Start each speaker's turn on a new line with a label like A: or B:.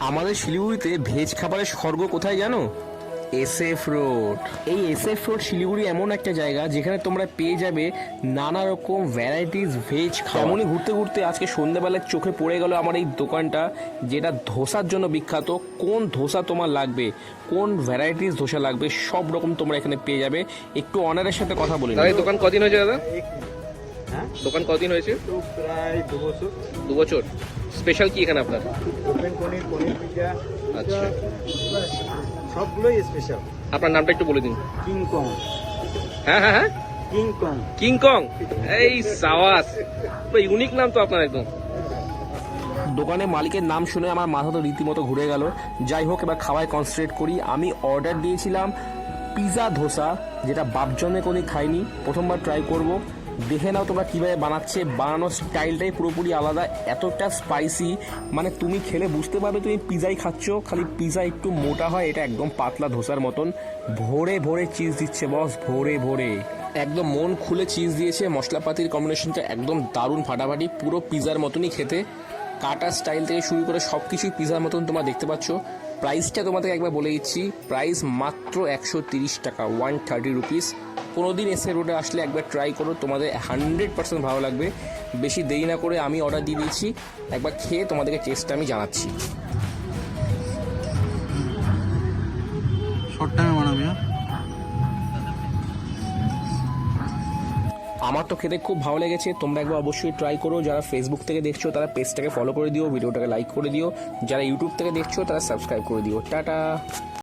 A: আমাদের শিলিগুড়িতে ভেজ খাবারের স্বর্গ কোথায় জানো? S F road. এই এস এফ রোড শিলিগুড়ি এমন একটা জায়গা যেখানে তোমরা পেয়ে যাবে নানা রকম ভ্যারাইটিস ভেজ খাবার। এমনই ঘুরতে ঘুরতে আজকে সন্ধ্যাবেলায় চোখে পড়ে গেল আমার এই দোকানটা যেটা ধোসার জন্য বিখ্যাত। কোন ধোসা তোমার লাগবে? কোন ভ্যারাইটিস ধোসা লাগবে? সব রকম তোমরা এখানে পেয়ে যাবে। একটু অনারের সাথে কথা বলে
B: দোকান কদিন হয়েছে দাদা?
C: হ্যাঁ?
B: দোকান কদিন হয়েছে?
C: তো প্রায় দু বছর।
B: দু বছর স্পেশাল কি এখানে আপনার?
C: ওপেন পনির পনির পিজা
B: আচ্ছা।
C: সবগুলোই স্পেশাল
B: আপনার নামটা একটু বলে দিন।
C: কিং কং
B: হ্যাঁ হ্যাঁ হ্যাঁ?
C: কিং কং
B: কিং কং এই সাওয়াস ইউনিক নাম তো আপনার একদম।
A: দোকানের মালিকের নাম শুনে আমার মাথা তো রীতিমতো ঘুরে গেল। যাই হোক এবার খাওয়ায় কনসেন্ট্রেট করি। আমি অর্ডার দিয়েছিলাম পিৎজা ধোসা যেটা বাপজনে কোনো খাইনি। প্রথমবার ট্রাই করব। দেখে নাও তোমরা কীভাবে বানাচ্ছে। বানানোর স্টাইলটাই পুরোপুরি আলাদা, এতটা স্পাইসি মানে তুমি খেলে বুঝতে পারবে তুমি পিৎজাই খাচ্ছ, খালি পিৎজা একটু মোটা হয়, এটা একদম পাতলা ধোসার মতন। ভোরে ভোরে চিজ দিচ্ছে বস ভোরে ভোরে। একদম মন খুলে চিজ দিয়েছে, মশলাপাতির কম্বিনেশনটা একদম দারুণ ফাটাফাটি, পুরো পিৎজার মতনই খেতে। কাটা স্টাইল থেকে শুরু করে সব কিছুই পিৎজার মতন তোমরা দেখতে পাচ্ছ। প্রাইসটা তোমাদের একবার বলে দিচ্ছি প্রাইস মাত্র একশো তিরিশ টাকা ওয়ান থার্টি রুপিস কোনো দিন এসে রোডে আসলে একবার ট্রাই করো। তোমাদের হান্ড্রেড পার্সেন্ট ভালো লাগবে। বেশি দেরি না করে আমি অর্ডার দিয়ে দিয়েছি। একবার খেয়ে তোমাদেরকে টেস্টটা আমি জানাচ্ছি।
C: শর্ট টাইমে বানাবি হ্যাঁ?
A: আমার তো খেতে খুব ভালো লেগেছে। তোমরা একবার অবশ্যই ট্রাই করো। যারা ফেসবুক থেকে দেখছ তারা পেজটাকে ফলো করে দিও ভিডিওটাকে লাইক করে দিও। যারা ইউটিউব থেকে দেখছ তারা সাবস্ক্রাইব করে দিও। টাটা!